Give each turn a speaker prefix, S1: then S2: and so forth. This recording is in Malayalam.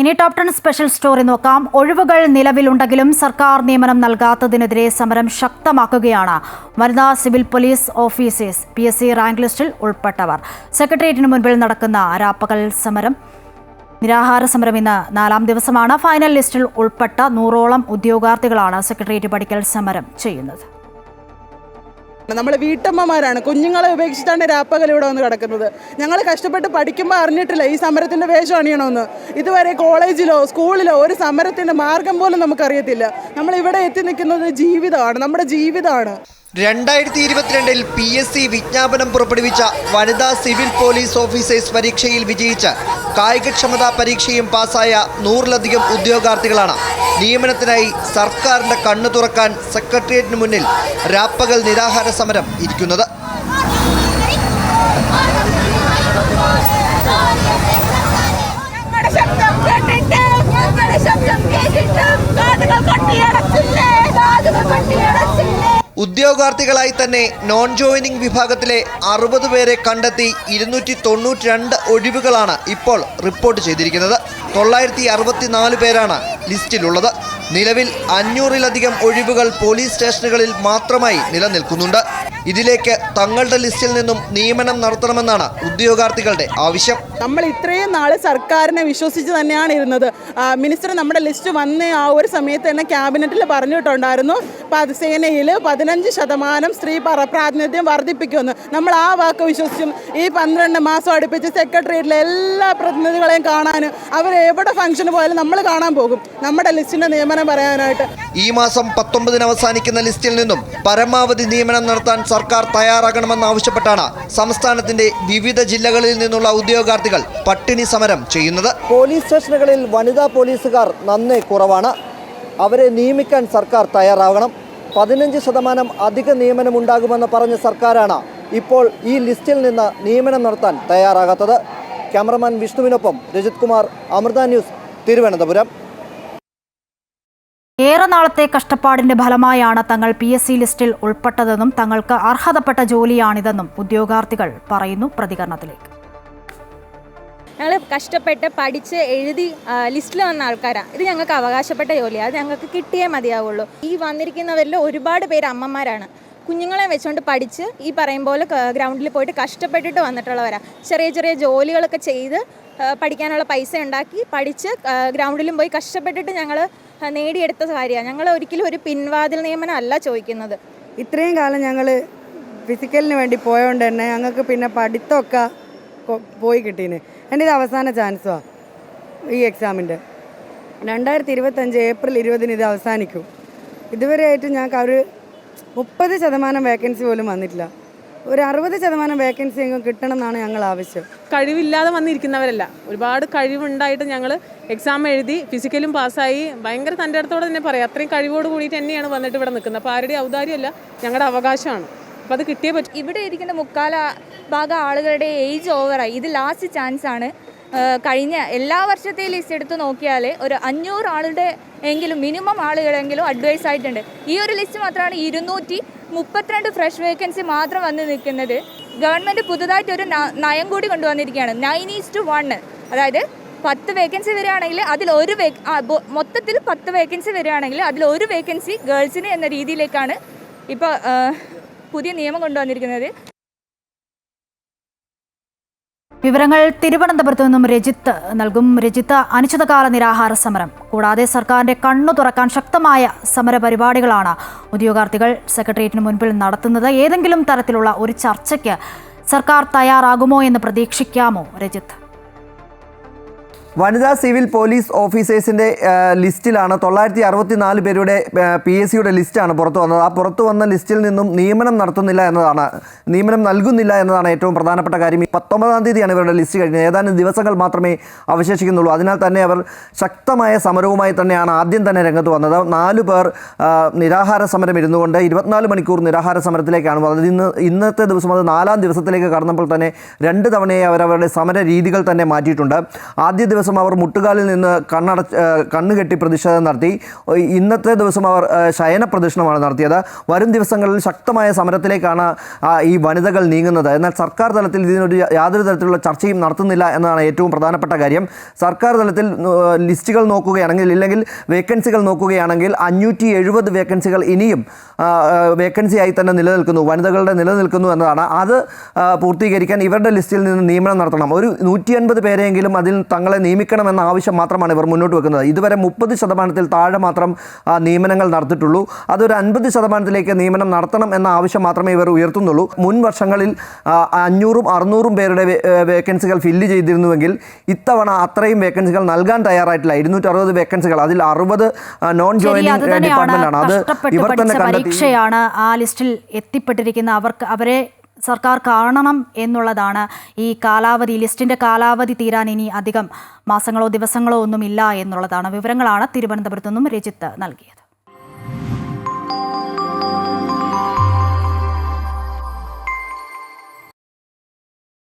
S1: ഇനി ടോപ് ടെൻ സ്പെഷ്യൽ സ്റ്റോറി നോക്കാം. ഒഴിവുകൾ നിലവിലുണ്ടെങ്കിലും സർക്കാർ നിയമനം നൽകാത്തതിനെതിരെ സമരം ശക്തമാക്കുകയാണ്. വനിതാ civil police officers P S C rank ലിസ്റ്റിൽ ഉൾപ്പെട്ടവർ. സെക്രട്ടേറിയറ്റിന് മുൻപിൽ നടക്കുന്ന രാപ്പകൽ സമരം. നിരാഹാര സമരം ഇന്ന് നാലാം ദിവസമാണ്. ഫൈനൽ ലിസ്റ്റിൽ ഉൾപ്പെട്ട നൂറോളം ഉദ്യോഗാർത്ഥികളാണ് സെക്രട്ടേറിയറ്റ് പഠിക്കൽ സമരം ചെയ്യുന്നത്.
S2: നമ്മൾ വീട്ടമ്മമാരാണ്. കുഞ്ഞുങ്ങളെ ഉപേക്ഷിച്ചാണ് രാപ്പകൽ ഇവിടെ വന്ന് കിടക്കുന്നത്. ഞങ്ങൾ കഷ്ടപ്പെട്ട് പഠിക്കുമ്പോൾ അറിഞ്ഞിട്ടില്ല ഈ സമരത്തിന്റെ വേഷം അണിയണമെന്ന് ഇതുവരെ കോളേജിലോ സ്കൂളിലോ ഒരു സമരത്തിന്റെ മാർഗം പോലും നമുക്കറിയത്തില്ല. നമ്മൾ ഇവിടെ എത്തി നിൽക്കുന്നത് ജീവിതമാണ്. നമ്മുടെ ജീവിതമാണ്.
S3: രണ്ടായിരത്തി ഇരുപത്തിരണ്ടിൽ പി എസ് സി വിജ്ഞാപനം പുറപ്പെടുവിച്ച വനിതാ സിവിൽ പോലീസ് ഓഫീസേഴ്സ് പരീക്ഷയിൽ വിജയിച്ച് കായികക്ഷമതാ പരീക്ഷയും പാസ്സായ നൂറിലധികം ഉദ്യോഗാർത്ഥികളാണ്. നിയമനത്തിനായി സർക്കാരിന്റെ കണ്ണു തുറക്കാൻ സെക്രട്ടേറിയറ്റിന് മുന്നിൽ രാപ്പകൽ നിരാഹാര സമരം ഇരിക്കുന്നത്. ഉദ്യോഗാർത്ഥികളായി തന്നെ നോൺ ജോയിനിങ് വിഭാഗത്തിലെ അറുപത് പേരെ കണ്ടെത്തി ഇരുന്നൂറ്റി തൊണ്ണൂറ്റി രണ്ട് ഒഴിവുകളാണ് ഇപ്പോൾ റിപ്പോർട്ട് ചെയ്തിരിക്കുന്നത്. തൊള്ളായിരത്തി അറുപത്തിനാല് പേരാണ് ലിസ്റ്റിലുള്ളത്. നിലവിൽ അഞ്ഞൂറിലധികം ഒഴിവുകൾ പോലീസ് സ്റ്റേഷനുകളിൽ മാത്രമായി നിലനിൽക്കുന്നുണ്ട്. ഇതിലേക്ക് തങ്ങളുടെ ലിസ്റ്റിൽ നിന്നും നിയമനം നടത്തണമെന്നാണ് ഉദ്യോഗാർത്ഥികളുടെ ആവശ്യം.
S2: നമ്മൾ ഇത്രയും നാൾ സർക്കാരിനെ വിശ്വസിച്ച് തന്നെയാണ് ഇരുന്നത്. മിനിസ്റ്റർ നമ്മുടെ ലിസ്റ്റ് വന്ന ആ ഒരു സമയത്ത് തന്നെ ക്യാബിനറ്റിൽ പറഞ്ഞിട്ടുണ്ടായിരുന്നു സേനയിൽ പതിനഞ്ച് ശതമാനം സ്ത്രീ പ്രാതിനിധ്യം വർദ്ധിപ്പിക്കുമെന്ന്. നമ്മൾ ആ വാക്ക് വിശ്വസിച്ചും ഈ പന്ത്രണ്ട് മാസം അടുപ്പിച്ച് സെക്രട്ടേറിയറ്റിലെ എല്ലാ പ്രതിനിധികളെയും കാണാനും അവർ എവിടെ ഫംഗ്ഷന് പോയാലും നമ്മൾ കാണാൻ പോകും. നമ്മുടെ ലിസ്റ്റിന്റെ നിയമനം പറയാനായിട്ട്.
S3: ഈ മാസം പത്തൊമ്പതിന് അവസാനിക്കുന്ന ലിസ്റ്റിൽ നിന്നും പരമാവധി നിയമനം നടത്താൻ സർക്കാർ തയ്യാറാകണമെന്നാവശ്യപ്പെട്ടാണ് സംസ്ഥാനത്തിന്റെ വിവിധ ജില്ലകളിൽ നിന്നുള്ള ഉദ്യോഗാർത്ഥികൾ പട്ടിണി സമരം ചെയ്യുന്നത്.
S4: പോലീസ് സ്റ്റേഷനുകളിൽ വനിതാ പോലീസുകാർ നന്നേ കുറവാണ്. അവരെ നിയമിക്കാൻ സർക്കാർ തയ്യാറാകണം പതിനഞ്ച് ശതമാനം അധിക നിയമനം ഉണ്ടാകുമെന്ന് പറഞ്ഞ സർക്കാരാണ് ഇപ്പോൾ ഈ ലിസ്റ്റിൽ നിന്ന് നിയമനം നടത്താൻ തയ്യാറാകാത്തത്. ക്യാമറമാൻ വിഷ്ണുവിനൊപ്പം രജിത് കുമാർ അമൃത ന്യൂസ് തിരുവനന്തപുരം.
S1: ഏറെ നാളത്തെ കഷ്ടപ്പാടിന്റെ ഫലമായാണ് തങ്ങൾ പി എസ് സി ലിസ്റ്റിൽ ഉൾപ്പെട്ടതെന്നും തങ്ങൾക്ക് അർഹതപ്പെട്ട ജോലിയാണിതെന്നും ഉദ്യോഗാർത്ഥികൾ പറയുന്നു പ്രതികരണത്തിലേക്ക്.
S5: ഞങ്ങൾ കഷ്ടപ്പെട്ട് പഠിച്ച് എഴുതി ലിസ്റ്റിൽ വന്ന ആൾക്കാരാണ് ഇത് ഞങ്ങൾക്ക് അവകാശപ്പെട്ട ജോലിയാണ് അത് ഞങ്ങൾക്ക് കിട്ടിയേ മതിയാവുള്ളൂ. ഈ വന്നിരിക്കുന്നവരിൽ ഒരുപാട് പേര് അമ്മമാരാണ്. കുഞ്ഞുങ്ങളെ വെച്ചുകൊണ്ട് പഠിച്ച് ഈ പറയും പോലെ ഗ്രൗണ്ടിൽ പോയിട്ട് കഷ്ടപ്പെട്ടിട്ട് വന്നിട്ടുള്ളവരാണ് ചെറിയ ചെറിയ ജോലികളൊക്കെ ചെയ്ത് പഠിക്കാനുള്ള പൈസ ഉണ്ടാക്കി പഠിച്ച് ഗ്രൗണ്ടിലും പോയി കഷ്ടപ്പെട്ടിട്ട് ഞങ്ങൾ നേടിയെടുത്ത കാര്യമാണ് ഞങ്ങൾ ഒരിക്കലും ഒരു പിൻവാതിൽ നിയമനം അല്ല ചോദിക്കുന്നത്.
S6: ഇത്രയും കാലം ഞങ്ങൾ ഫിസിക്കലിന് വേണ്ടി പോയതുകൊണ്ട് തന്നെ ഞങ്ങൾക്ക് പിന്നെ പഠിത്തമൊക്കെ പോയി കിട്ടീന്. എന്റെ ഇത് അവസാന ചാൻസുമാണ് ഈ എക്സാമിന്റെ രണ്ടായിരത്തി ഇരുപത്തഞ്ച് ഏപ്രിൽ ഇരുപതിന് ഇത് അവസാനിക്കും. ഇതുവരെയായിട്ട് ഞങ്ങൾക്ക് ഒരു മുപ്പത് ശതമാനം വേക്കൻസി പോലും വന്നിട്ടില്ല. ഒരു അറുപത് ശതമാനം വേക്കൻസി എങ്കിലും കിട്ടണം എന്നാണ് ഞങ്ങൾ ആവശ്യം.
S7: കഴിവില്ലാതെ വന്നിരിക്കുന്നവരല്ല. ഒരുപാട് കഴിവുണ്ടായിട്ട് ഞങ്ങൾ എക്സാം എഴുതി ഫിസിക്കലും പാസ്സായി ഭയങ്കര തന്റെ അടുത്തോടെ തന്നെ പറയാം. അത്രയും കഴിവോട് കൂടിയിട്ട് തന്നെയാണ് വന്നിട്ട് ഇവിടെ നിൽക്കുന്നത്. അപ്പോൾ ആരുടെയും ഔദാര്യമല്ല ഞങ്ങളുടെ അവകാശമാണ്. അപ്പോൾ അത് കിട്ടിയേ പറ്റും.
S5: ഇവിടെ ഇരിക്കുന്ന മുക്കാല ഭാഗം ആളുകളുടെ ഏജ് ഓവറായി ഇത് ലാസ്റ്റ് ചാൻസ് ആണ്. കഴിഞ്ഞ എല്ലാ വർഷത്തെയും ലിസ്റ്റ് എടുത്ത് നോക്കിയാൽ ഒരു അഞ്ഞൂറ് ആളുടെ എങ്കിലും മിനിമം ആളുകളെങ്കിലും അഡ്വൈസ് ആയിട്ടുണ്ട്. ഈ ഒരു ലിസ്റ്റ് മാത്രമാണ് ഇരുന്നൂറ്റി മുപ്പത്തിരണ്ട് ഫ്രഷ് വേക്കൻസി മാത്രം വന്ന് നിൽക്കുന്നത്. ഗവൺമെന്റ് പുതുതായിട്ട് ഒരു നയം കൂടി കൊണ്ടുവന്നിരിക്കുകയാണ്. നയൻ ഈസ് ടു വൺ അതായത് പത്ത് വേക്കൻസി വരികയാണെങ്കിൽ അതിൽ ഒരു വേ മൊത്തത്തിൽ പത്ത് വേക്കൻസി വരികയാണെങ്കിൽ അതിൽ ഒരു വേക്കൻസി ഗേൾസിന് എന്ന രീതിയിലേക്കാണ് ഇപ്പോൾ പുതിയ നിയമം കൊണ്ടുവന്നിരിക്കുന്നത്.
S1: വിവരങ്ങൾ തിരുവനന്തപുരത്ത് നിന്നും രജിത്ത് നൽകും. രജിത്ത് അനിശ്ചിതകാല നിരാഹാര സമരം. കൂടാതെ സർക്കാരിന്റെ കണ്ണു തുറക്കാൻ ശക്തമായ സമരപരിപാടികളാണ് ഉദ്യോഗാർത്ഥികൾ സെക്രട്ടേറിയറ്റിന് മുൻപിൽ നടത്തുന്നത്. ഏതെങ്കിലും തരത്തിലുള്ള ഒരു ചർച്ചയ്ക്ക് സർക്കാർ തയ്യാറാകുമോ എന്ന് പ്രതീക്ഷിക്കാമോ രജിത്ത്?
S4: വനിതാ സിവിൽ പോലീസ് ഓഫീസേഴ്സിന്റെ ലിസ്റ്റിലാണ് തൊള്ളായിരത്തി അറുപത്തി നാല് പേരുടെ പി എസ് സിയുടെ ലിസ്റ്റാണ് പുറത്തു വന്നത്. ആ പുറത്തു വന്ന ലിസ്റ്റിൽ നിന്നും നിയമനം നടത്തുന്നില്ല എന്നതാണ് നിയമനം നൽകുന്നില്ല എന്നതാണ് ഏറ്റവും പ്രധാനപ്പെട്ട കാര്യം. പത്തൊമ്പതാം തീയതിയാണ് ഇവരുടെ ലിസ്റ്റ് കഴിഞ്ഞത്. ഏതാനും ദിവസങ്ങൾ മാത്രമേ അവശേഷിക്കുന്നുള്ളൂ. അതിനാൽ തന്നെ അവർ ശക്തമായ സമരവുമായി തന്നെയാണ് ആദ്യം തന്നെ രംഗത്ത് വന്നത്. നാല് പേർ നിരാഹാര സമരം ഇരുന്നുകൊണ്ട് ഇരുപത്തിനാല് മണിക്കൂർ നിരാഹാര സമരത്തിലേക്കാണ് വന്നത് ഇന്ന് ഇന്നത്തെ ദിവസം അത് നാലാം ദിവസത്തിലേക്ക് കടന്നപ്പോൾ തന്നെ രണ്ട് തവണയായി അവരവരുടെ സമര രീതികൾ തന്നെ മാറ്റിയിട്ടുണ്ട്. ആദ്യ ദിവസം അവർ മുട്ടുകാലിൽ നിന്ന് കണ്ണട കണ്ണുകെട്ടി പ്രതിഷേധം നടത്തി. ഇന്നത്തെ ദിവസം അവർ ശയന പ്രദർശനമാണ് നടത്തിയത്. വരും ദിവസങ്ങളിൽ ശക്തമായ സമരത്തിലേക്കാണ് ഈ വനിതകൾ നീങ്ങുന്നത്. എന്നാൽ സർക്കാർ തലത്തിൽ ഇതിനൊരു യാതൊരു തരത്തിലുള്ള ചർച്ചയും നടത്തുന്നില്ല എന്നതാണ് ഏറ്റവും പ്രധാനപ്പെട്ട കാര്യം. സർക്കാർ തലത്തിൽ ലിസ്റ്റുകൾ നോക്കുകയാണെങ്കിൽ ഇല്ലെങ്കിൽ വേക്കൻസികൾ നോക്കുകയാണെങ്കിൽ അഞ്ഞൂറ്റി എഴുപത് വേക്കൻസികൾ ഇനിയും വേക്കൻസി ആയി തന്നെ നിലനിൽക്കുന്നു. വനിതകളുടെ നിലനിൽക്കുന്നു എന്നതാണ്. അത് പൂർത്തീകരിക്കാൻ ഇവരുടെ ലിസ്റ്റിൽ നിന്ന് നിയമനം നടത്തണം. ഒരു നൂറ്റി അൻപത് പേരെങ്കിലും അതിൽ തങ്ങളെ നിയമിക്കണമെന്ന ആവശ്യം മാത്രമാണ് ഇവർ മുന്നോട്ട് വെക്കുന്നത്. ഇതുവരെ മുപ്പത് ശതമാനത്തിൽ താഴെ മാത്രം നിയമനങ്ങൾ നടത്തിയിട്ടുള്ളൂ. അതൊരു അൻപത് ശതമാനത്തിലേക്ക് നിയമനം നടത്തണം എന്ന ആവശ്യം മാത്രമേ ഇവർ ഉയർത്തുന്നുള്ളൂ. മുൻ വർഷങ്ങളിൽ അഞ്ഞൂറും അറുന്നൂറും പേരുടെ വേക്കൻസികൾ ഫില്ല് ചെയ്തിരുന്നുവെങ്കിൽ ഇത്തവണ അത്രയും വേക്കൻസികൾ നൽകാൻ തയ്യാറായിട്ടില്ല. ഇരുന്നൂറ്റി അറുപത് വേക്കൻസികൾ. അതിൽ അറുപത് നോൺ ജോയിനിങ്
S1: അത്
S4: ഡിപ്പാർട്ട്മെന്റ് ആണ്. അത് ഇവർ തന്നെ
S1: പരീക്ഷയാണ് ആ ലിസ്റ്റിൽ എത്തിപ്പെട്ടിരിക്കുന്ന അവർക്ക് അവരെ സർക്കാർ കാണണം എന്നുള്ളതാണ് ഈ കാലാവധി ലിസ്റ്റിന്റെ കാലാവധി തീരാൻ ഇനി അധികം മാസങ്ങളോ ദിവസങ്ങളോ ഒന്നുമില്ല എന്നുള്ളതാണ് വിവരങ്ങളാണ് തിരുവനന്തപുരത്തു നിന്നും രജിത്ത് നൽകിയത്.